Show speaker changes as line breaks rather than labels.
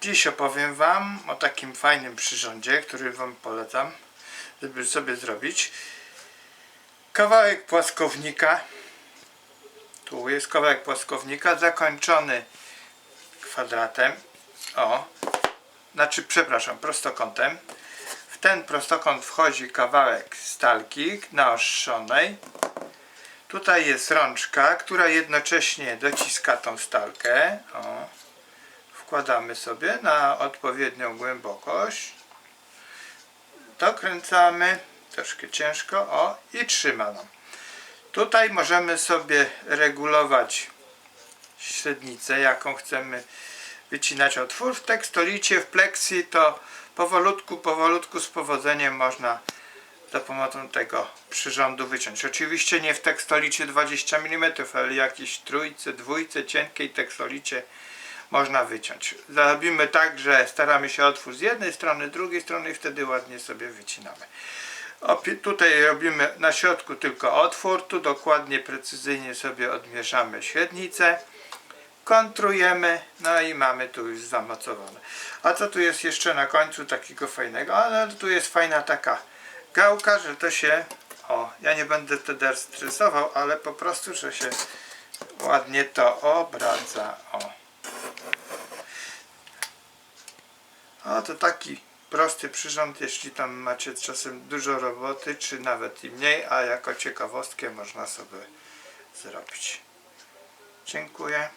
Dziś opowiem Wam o takim fajnym przyrządzie, który Wam polecam, żeby sobie zrobić. Kawałek płaskownika. Tu jest kawałek płaskownika zakończony kwadratem. O, znaczy, przepraszam, prostokątem. W ten prostokąt wchodzi kawałek stalki naostrzonej. Tutaj jest rączka, która jednocześnie dociska tą stalkę. O wkładamy sobie na odpowiednią głębokość. Dokręcamy, troszkę ciężko, o i trzyma nam. Tutaj możemy sobie regulować średnicę, jaką chcemy wycinać otwór. W tekstolicie, w pleksji to powolutku, powolutku z powodzeniem można za pomocą tego przyrządu wyciąć. Oczywiście nie w tekstolicie 20 mm, ale jakiejś trójce, dwójce, cienkiej tekstolicie można wyciąć. Zrobimy tak, że staramy się otwór z jednej strony, drugiej strony i wtedy ładnie sobie wycinamy. Tutaj robimy na środku tylko otwór, tu dokładnie, precyzyjnie sobie odmierzamy średnicę, kontrujemy, no i mamy tu już zamocowane. A co tu jest jeszcze na końcu takiego fajnego? Ale tu jest fajna taka gałka, że to się, o, ja nie będę wtedy stresował, ale po prostu, że się ładnie to obraca, o. O, to taki prosty przyrząd, jeśli tam macie czasem dużo roboty, czy nawet i mniej, a jako ciekawostkę można sobie zrobić. Dziękuję.